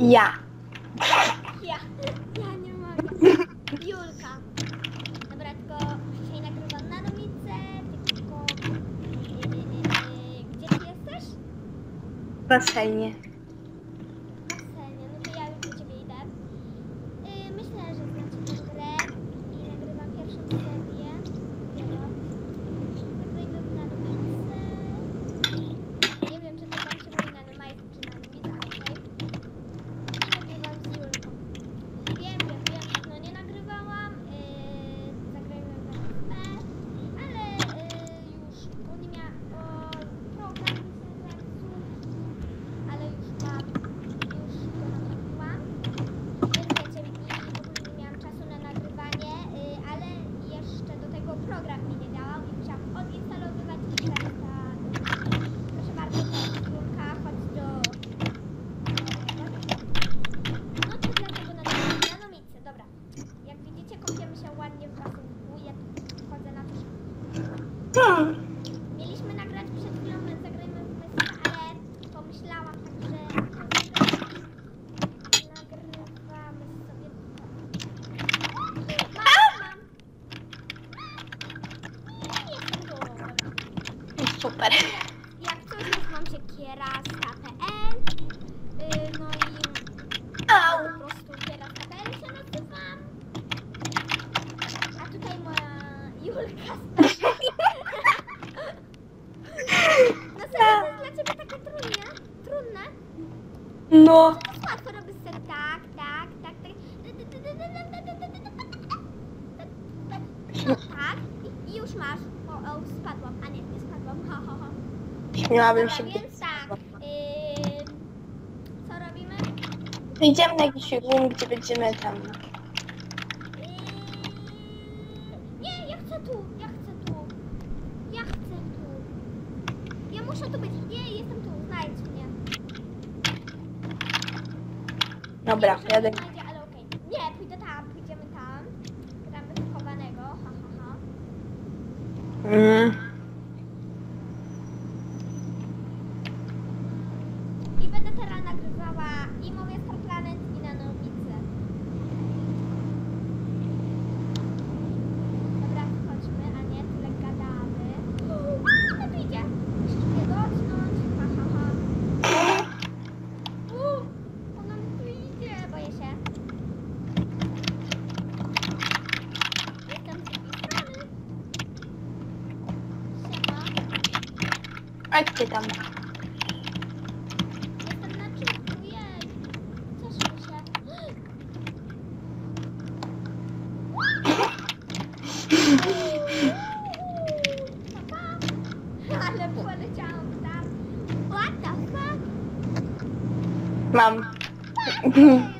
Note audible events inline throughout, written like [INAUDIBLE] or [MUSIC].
Ja. Ja. Ja nie mogę. Julka. Dobra, tylko dzisiaj nagrywam na nowice, tylko... Gdzie ty jesteś? W basenie. と。miejsce, tak, tak, tak, tak. Tak, i już masz. O, o, spadłam, a nie, nie spadłam, ha. Śmiałabym się. Dobra, więc tak, yy, co robimy? Idziemy na jakiś room, gdzie będziemy tam. Dobra, jadę. Nie, pójdę tam, pójdziemy tam. Tam bez ha, ha, ha. Mhm. I będę teraz nagrywała i mówię moje komplament i na nogi. chodźcie tam. Jestem na czubku, jej. Cieszę się. [GASPS] Pa. Ale poleciałam tam. What the? Mam.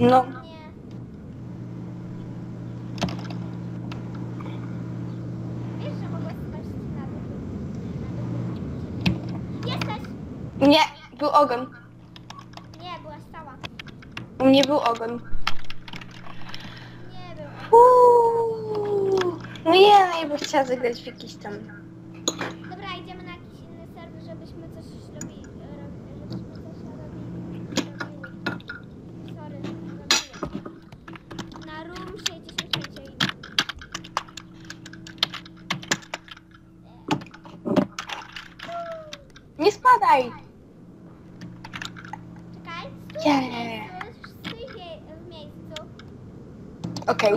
No. Jesteś! Nie, był ogon. Nie, była stała. U mnie był ogon. Nie był. Uuu. No ja, no ja bym chciała zagrać w jakiś tam Nie spadaj! Czekaj, stój w Nie. miejscu, w miejscu. Okej.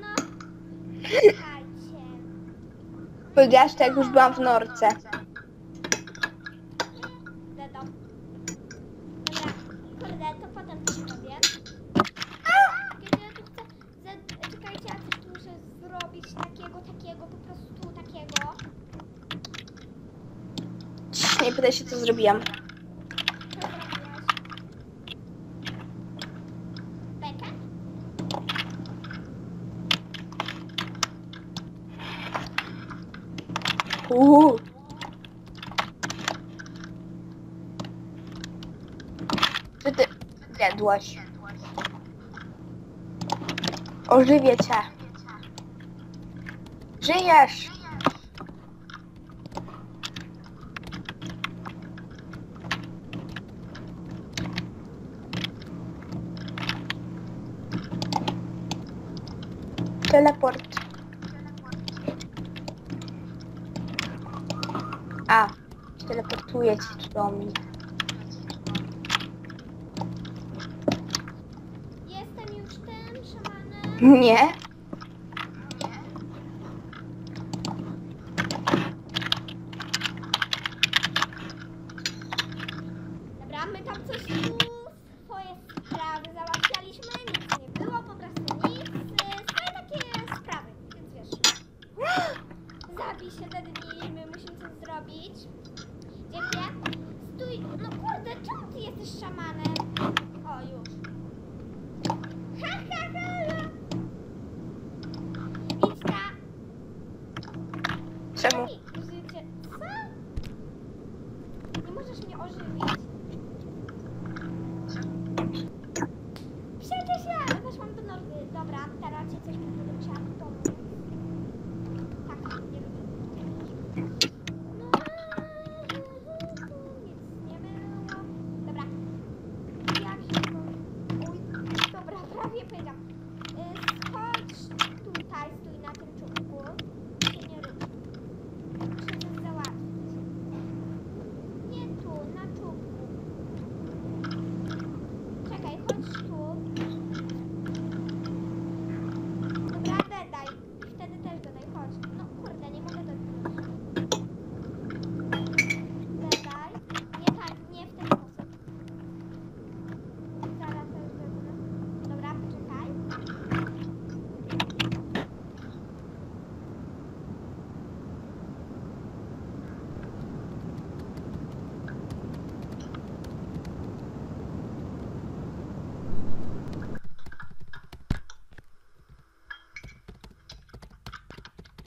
No, czekajcie. Powiedziałaś to jak już byłam w norce. No, zabijam. Uhu. Czy ty zjadłaś? Ożywię cię. Żyjesz! Teleport. A, teleportuję ci do mnie. Jestem już tym szamanem. Nie?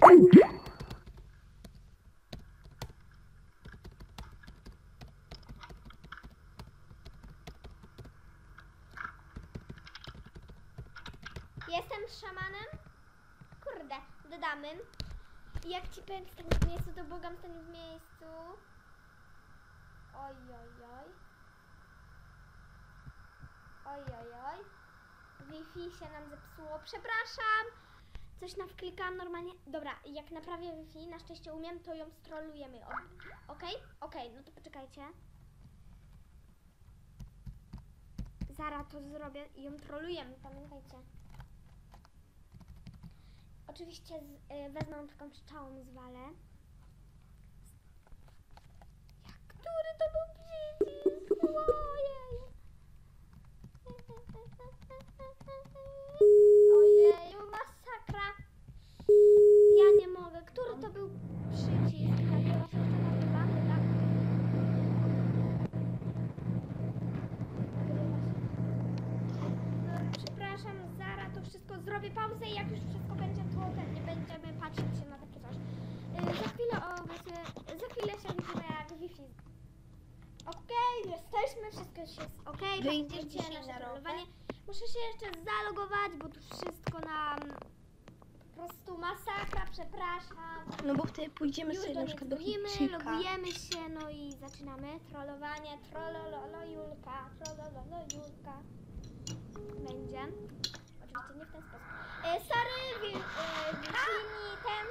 Jestem szamanem. Kurde, dodamy. Jak ci powiem stanie w miejscu, to błagam stanie w miejscu. Oj, oj, oj. Oj, oj, oj. Wi-Fi się nam zepsuło. Przepraszam. Coś nawklikałam normalnie. Dobra, jak naprawię Wi-Fi, na szczęście umiem, to ją strolujemy. Okej? Okej, no to poczekajcie. Zaraz to zrobię i ją trolujemy, pamiętajcie. Oczywiście z, y, wezmę taką strzałą zwalę. Jak który to był przycisk? Ojej. Ojeju, masakra. Ja nie mogę. Który to był przycisk? Się tak? Się. No, przepraszam, zaraz to wszystko zrobię pauzę i jak już wszystko będzie, to nie będziemy patrzeć się na takie coś. Yy, za chwilę, o właśnie, za chwilę się widzimy jak Wi-Fi. Okej, jesteśmy, wszystko już jest okej. Wyjdziesz patrzcie dzisiaj nasze na rower? Muszę się jeszcze zalogować, bo tu wszystko nam prostu masakra, przepraszam. No bo wtedy pójdziemy Już sobie do na przykład do Chińczyka. logujemy się, no i zaczynamy trollowanie, trollololo Julka, trollololo Julka. Będzie. Oczywiście nie w ten sposób. E, sorry, wi- e, ten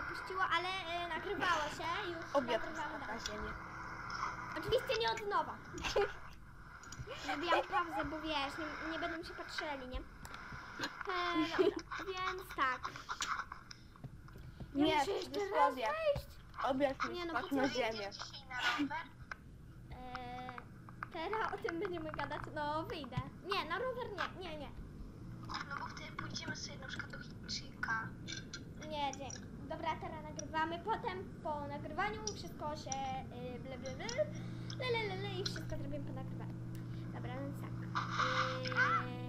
opuściło, ale e, nagrywało się, już Obiad nagrywamy na dalej. ziemię. Oczywiście nie od nowa. [LAUGHS] Zrobiłam pauzę, bo wiesz, nie, nie będą się patrzyli, nie? E, dobra, więc tak. Ja Nie, muszę jeszcze raz wejść. Obiad Nie mi no, spadł po na ziemię. Eee, teraz o tym będziemy gadać. No, wyjdę. Nie, na rower nie, nie, nie. No bo wtedy pójdziemy sobie na przykład do Chińczyka. Nie, dzięki. Dobra, teraz nagrywamy. Potem po nagrywaniu wszystko się yy, ble, ble, ble, le, le, le, le i wszystko zrobimy po nagrywaniu. Dobra, więc tak. Yy,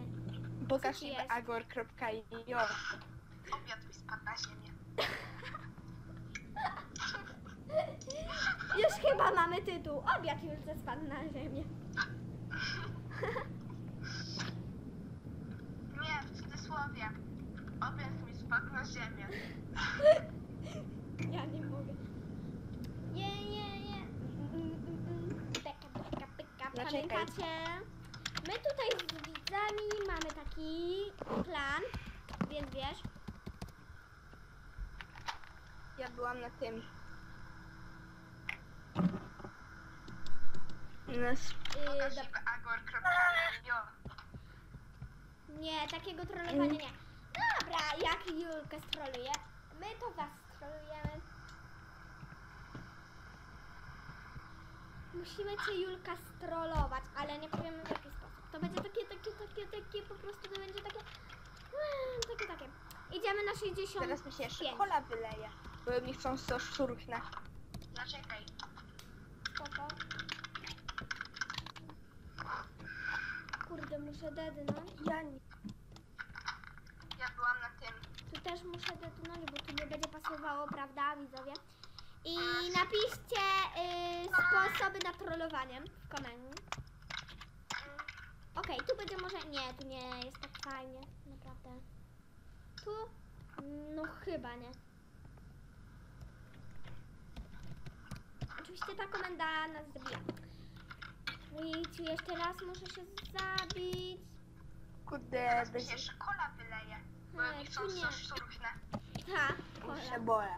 Pokaż mi jest? agor.io. Obiad mi spadł na ziemię. [LAUGHS] Już chyba mamy tytuł. Obiad już zespadł na ziemię. [LAUGHS] Nie, w cudzysłowie. Obiad mi spadł na ziemię. Ja nie mogę. Nie, nie, nie. Mm, mm, mm. Pyka, pyka, pyka. No czekaj. Pamiętacie? My tutaj z widzami mamy taki plan, więc wiesz. Ja byłam na tym. Na Yy, do, agor.io nie, takiego trollowania nie. Dobra, jak Julkę stroluje, my to was strolujemy. Musimy cię Julka strollować, ale nie powiemy w jaki sposób. To będzie takie, takie, takie, takie, po prostu to będzie takie, mm, takie, takie. Idziemy na 60. Teraz mi się jeszcze kola wyleje, bo mi chcą to szurknę. Zaczekaj. Spoko. Kurde, muszę dednąć. Ja nie. Ja byłam na tym. Tu też muszę dednąć, bo tu nie będzie pasowało, prawda, widzowie? I napiszcie y, sposoby na trollowanie w komentarzu. Okej, tu będzie może... Nie, tu nie jest tak fajnie, naprawdę. Tu? No chyba nie. Oczywiście ta komenda nas zabija. I tu jeszcze raz muszę się zabić. Kurde, Teraz mi się jeszcze kola wyleje, bo mi tu chcą nie. to szurknę. Ha, kola. boję.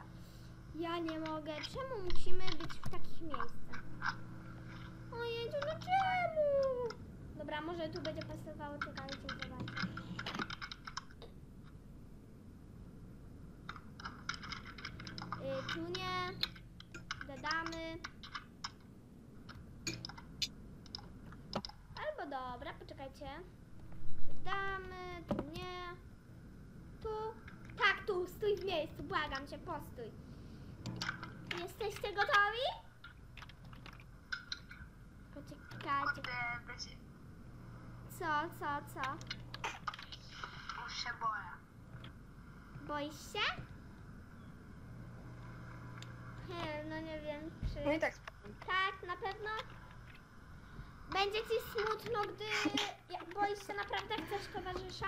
Ja nie mogę. Czemu musimy być w takich miejscach? Ojej, no czemu? Dobra, może tu będzie pasowało, czekajcie, zobaczę. Y, tu nie. Dodamy. Albo dobra, poczekajcie. Dodamy, tu nie. Tu. Tak, tu, stój w miejscu, błagam cię, postój. Jesteście gotowi? Poczekajcie. Co, co, co? Już się boję. Boisz się? Hmm, no nie wiem, czy... No i tak. Tak, na pewno? Będzie ci smutno, gdy jak boisz się naprawdę chcesz towarzysza?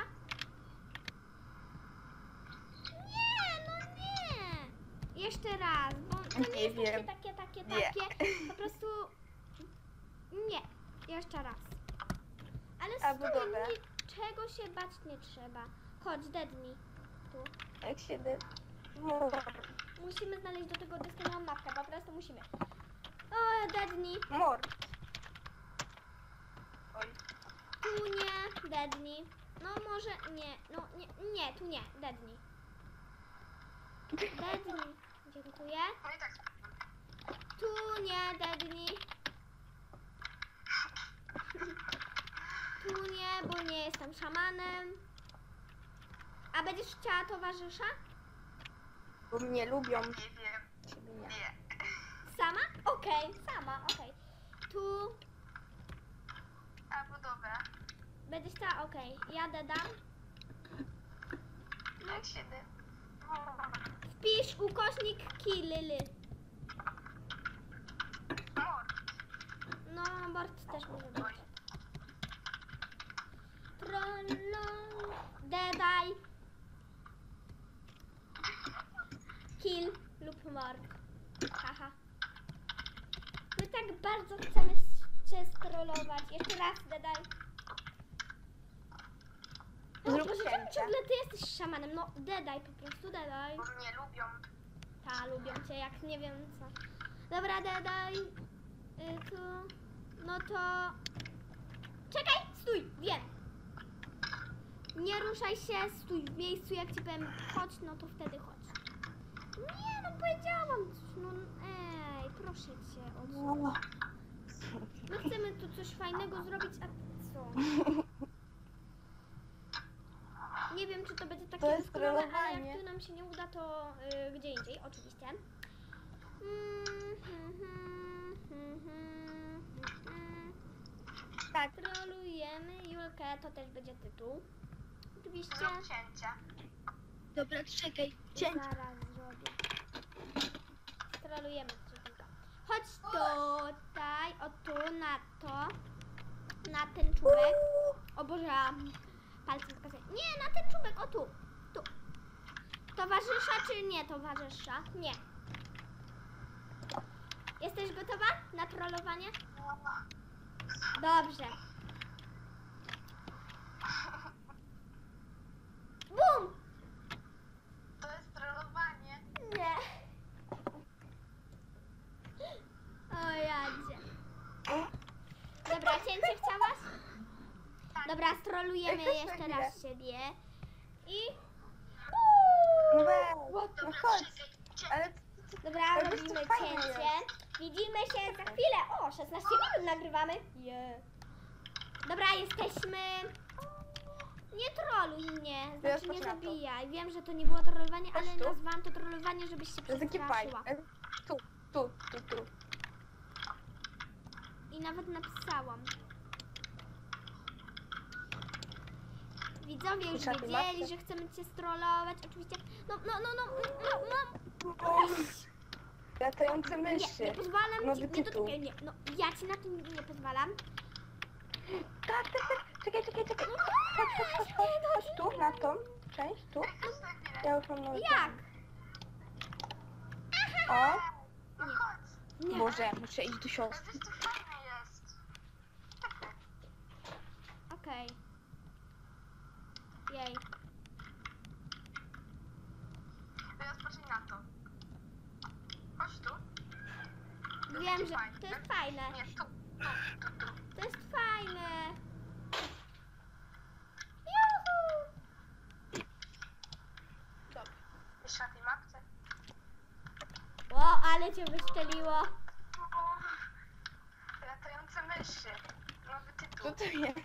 Nie, no nie! Jeszcze raz, bo to nie, Nie jest wiem. takie, takie, takie, Nie. takie. Po prostu nie. Jeszcze raz. Ale Albo stój, dobra. niczego się bać nie trzeba. Chodź, dednij. Tu. Jak się dy... Musimy znaleźć do tego doskonałą mapkę, po prostu musimy. O, dednij. Mor. Oj. Tu nie, dednij. No może nie, no nie, nie, tu nie, dednij. [LAUGHS] Dednij. Dziękuję. No i tak. Tu nie, dednij. Nie, bo nie jestem szamanem. A będziesz chciała towarzysza? Bo mnie lubią. Nie wiem. Ciebie nie. Nie. Sama? Okej, sama, okej. Tu Albo dobra. będziesz chciała, okej. Ja dedam. Jak się dy... Wpisz ukośnik killy. Mor. No, Bort też może być. Trollon. Dedaj. Kill lub mord. Haha. My tak bardzo chcemy cię strollować. Jeszcze raz dedaj. O Zrób cięcie. ciągle ty jesteś szamanem? No, dedaj po prostu, dedaj. Bo mnie lubią. Ta, lubią cię, jak nie wiem co. Dobra, dedaj. Y, tu. No to... Czekaj, stój, wiem. Nie ruszaj się, stój w miejscu, jak ci powiem chodź, no to wtedy chodź. Nie, no powiedziałam, no ej, proszę cię, o My chcemy tu coś fajnego zrobić, a co? Nie wiem, czy to będzie takie To jest doskonałe, ale trollowanie. jak tu nam się nie uda, to y, gdzie indziej, oczywiście. Mm, hmm, hmm, hmm. Tak. Trolujemy Julkę, to też będzie tytuł. Oczywiście. cięcie. Dobra, czekaj. Zaraz zrobię. strolujemy tylko. Chodź tutaj, o tu, na to, na ten czubek. O Boże, palcem pokazuję. Nie, na ten czubek, o tu, tu. Towarzysza czy nie towarzysza? Nie. Jesteś gotowa na trollowanie? Dobrze. Bum! To jest trollowanie. Nie. O jadzie. Dobra, cięcie chciałaś? Dobra, strolujemy jeszcze raz siebie. I... No no chodź. Ale Dobra, Ale to robimy fajnie cięcie. Widzimy się za chwilę. O, 16 minut nagrywamy. Yeah. Dobra, jesteśmy. Nie troluj mnie, znaczy nie to. zabijaj. Wiem, że to nie było trollowanie, Chodź ale tu. nazwałam to trollowanie, żebyś się to jest taki fajny. przestraszyła. Tu, tu, tu, tu. I nawet napisałam. Widzowie już Kurczę, ty wiedzieli, że chcemy cię strollować. Oczywiście. No, no, no, no, no, no. Latające Nie, myszy. nie pozwalam Nowy ci. Nie tytuł. dotykaj mnie. No, ja ci na tym nie pozwalam. Tak, tak, tak. Czekaj, czekaj, czekaj. Chodź, chodź, chodź, chodź, chodź tu, na tą część, tu. Ja już mam nowy Jak? O, Nie. Boże, muszę iść do siostry. Okej. Jej. Rozpocznij na to. Chodź tu. Wiem, że to jest fajne. Nie, tu, tu, tu. To jest fajne. Juhu! Dobrze. Jeszcze na tej mapce. O, wyszczeliło. Latające myszy. Nowy tytuł. Co to jest?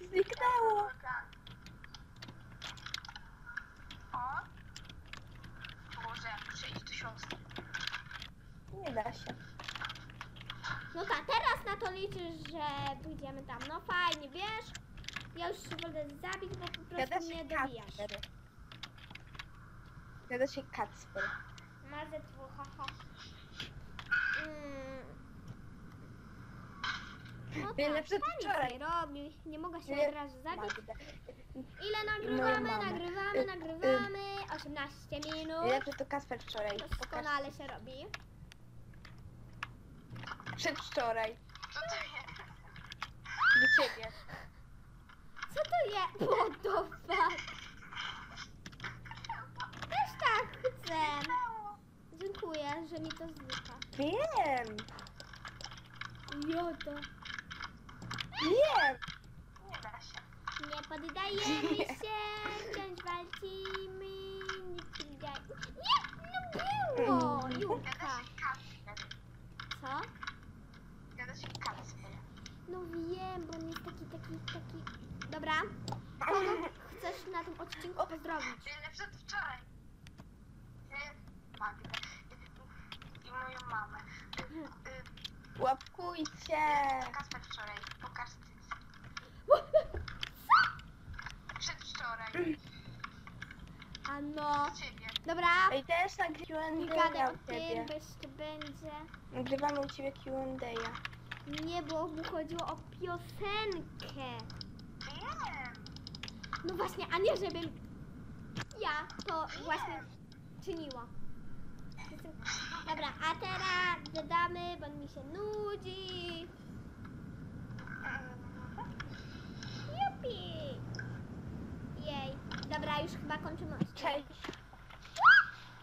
Zniknęło. O. Boże, muszę iść do siostry. Nie da się. No tak, teraz na to liczysz, że pójdziemy tam. No fajnie, wiesz? Ja już się wolę zabić, bo po Gada prostu się mnie dobijasz. Kacper. Gada się Kacper. Mazę haha. Mm. No Wiele tak, przed pani wczoraj. robi. Nie mogę się od razu zabić. Magda. Ile nagrywamy? Nagrywamy, Y, nagrywamy. 18 minut. Najlepsze to Kasper wczoraj. Pokaż. Doskonale się robi. Przedwczoraj. Co to jest? Do ciebie. Co to jest? What the fuck? Też tak chcę. Dziękuję, że mi to znika. Wiem. Jodo. Wiem. Nie da się. Nie poddajemy się, wciąż walczymy. Nie poddaj- Nie, no było, [LAUGHS] Julka. Kacper. Co? Gada się Kacper. No bo on jest taki, taki, taki... Dobra, kogo chcesz na tym odcinku pozdrowić? Przedwczoraj. Nie. Magdę. I moją mamę. Łapkujcie. Kasper wczoraj. Pokaż Przedwczoraj. A no, ciebie. dobra, Ej, też nagrywam nie Q&A gadaj o u tym, ciebie. bo jeszcze będzie... Nagrywamy u ciebie Q&A. Nie, bo mu chodziło o piosenkę. Wiem. No właśnie, a nie żebym ja to właśnie czyniła. Jestem- Dobra, a teraz dodamy, bo mi się nudzi. Jupi! Jej. Dobra, już chyba kończymy. Cześć.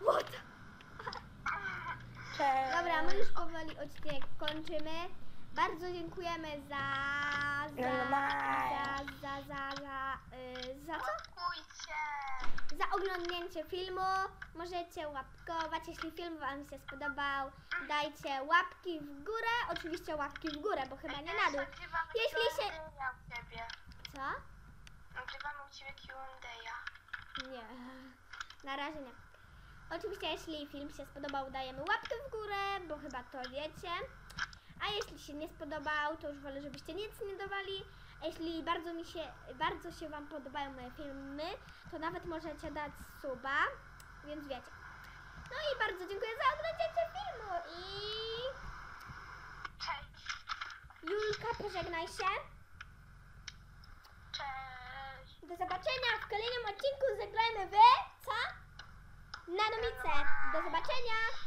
What? Cześć. Dobra, my już powoli odcinek kończymy. Bardzo dziękujemy za... za... za... za... za... za... y, za co? Za oglądnięcie filmu. Możecie łapkować, jeśli film Wam się spodobał. Dajcie łapki w górę, oczywiście łapki w górę, bo chyba nie na dół. Jeśli się-. Co? Nagrywamy u ciebie Q&A. Nie, na razie nie. Oczywiście, jeśli film się spodobał, dajemy łapkę w górę, bo chyba to wiecie. A jeśli się nie spodobał, to już wolę, żebyście nic nie dawali. A jeśli bardzo mi się, bardzo się Wam podobają moje filmy, to nawet możecie dać suba, więc wiecie. No i bardzo dziękuję za oglądanie filmu i Cześć. Julka, pożegnaj się. Cześć. Do zobaczenia w kolejnym odcinku zagrajmy wy, co? Na nomice. Do zobaczenia.